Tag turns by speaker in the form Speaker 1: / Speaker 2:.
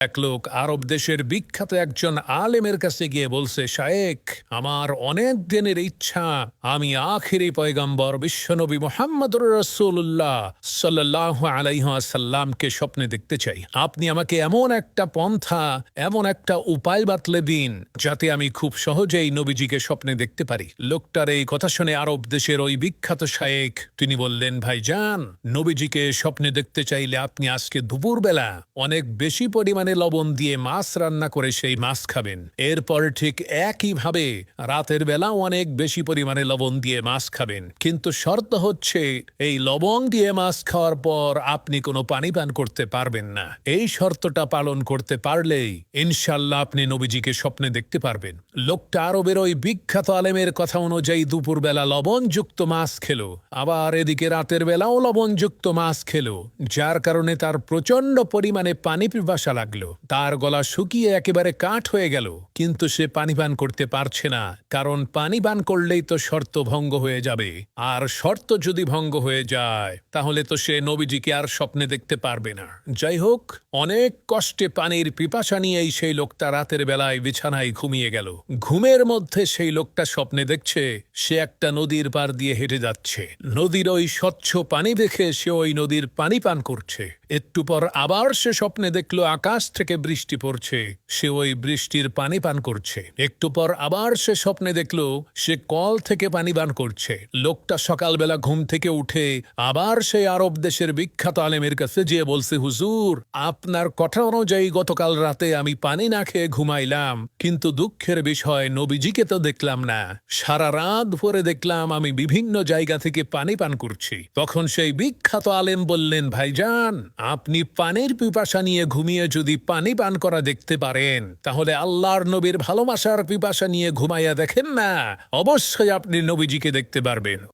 Speaker 1: এক লোক আরব দেশের বিখ্যাত একজন আলেমের কাছে গিয়ে বলছে শায়েক আমার অনেক দিনের ইচ্ছা, আমি আখিরি পয়গম্বর বিশ্বনবী মোহাম্মদুর রসুল্লাহ সাল্লাহ আলাইহাসাল্লামকে স্বপ্নে দেখতে চাই। আপনি আমাকে এমন একটা পন্থা, এমন একটা উপায় বাতলে দিন, যাতে আমি খুব সহজেই নবীজিকে স্বপ্নে দেখতে পারি। লোকটার এই কথা শুনে আরব দেশের ওই বিখ্যাত শায়েক তিনি বললেন ভাই যান নবীজিকে স্বপ্নে দেখতে চাইলে আপনি আজকে দুপুরবেলা অনেক বেশি পরিমাণে লবণ দিয়ে মাছ রান্না করে সেই মাছ খাবেন। এরপর ঠিক একইভাবে রাতের বেলা অনেক বেশি পরিমাণে লবণ দিয়ে মাছ খাবেন। কিন্তু শর্ত হচ্ছে, এই লবণ দিয়ে মাছ খাওয়ার পর আপনি কোনো পানি পান করতে পারবেন না। এই শর্তটা পালন করতে পারলেই ইনশাল্লাহ আপনি নবীজিকে স্বপ্নে দেখতে পারবেন। লোকটা আরবের ওই বিখ্যাত আলেমের কথা অনুযায়ী দুপুরবেলা লবণযুক্ত মাছ খেলো। আবার এদিকে রাতের বেলাও লবণযুক্ত মাছ খেলো। যার কারণে তার প্রচণ্ড পরিমাণে পানি পিপাসা লাগল। তার গলা শুকিয়ে একেবারে কাঠ হয়ে গেল, কিন্তু সে পানি পান করতে পারছে না, কারণ পানি পান করলেই তো শর্ত ভঙ্গ হয়ে যাবে। আর শর্ত যদি ভঙ্গ হয়ে যায়, তাহলে তো সে নবীজিকে আর স্বপ্নে দেখতে পারবে না। যাই হোক, অনেক কষ্টে পানির পিপাসা নিয়েই সেই লোকটা রাতের বেলায় বিছানায় ঘুমিয়ে গেল। ঘুমের মধ্যে সেই লোকটা স্বপ্নে দেখছে, সে একটা নদীর পার দিয়ে হেঁটে যাচ্ছে। নদীর ওই স্বচ্ছ পানি দেখে সে ওই নদীর পানি পান করছে। একটু পর আবার সে স্বপ্নে দেখল আকাশ থেকে বৃষ্টি পড়ছে। সে ওই বৃষ্টির পানি পান করছে। একটু পর আবার সে স্বপ্নে দেখল সে কল থেকে পানি পান করছে। লোকটা সকালবেলা ঘুম থেকে উঠে আবার সেই আরব দেশের বিখ্যাত আলেমের কাছে যেয়ে বলছে, হুজুর, আপনার কথা অনুযায়ী গতকাল রাতে আমি পানি না খেয়ে ঘুমাইলাম, কিন্তু দুঃখের বিষয় নবীজিকে তো দেখলাম না। সারা রাত ভরে দেখলাম আমি বিভিন্ন জায়গা থেকে পানি পান করছি। তখন সেই বিখ্যাত আলেম বললেন, ভাইজান আপনি পানির পিপাসা নিয়ে ঘুমিয়ে যদি পানি পান করা দেখতে পারেন, তাহলে আল্লাহর নবীর ভালোবাসার পিপাসা নিয়ে ঘুমাইয়া দেখেন না। অবশ্যই আপনি নবীজিকে দেখতে পারবেন।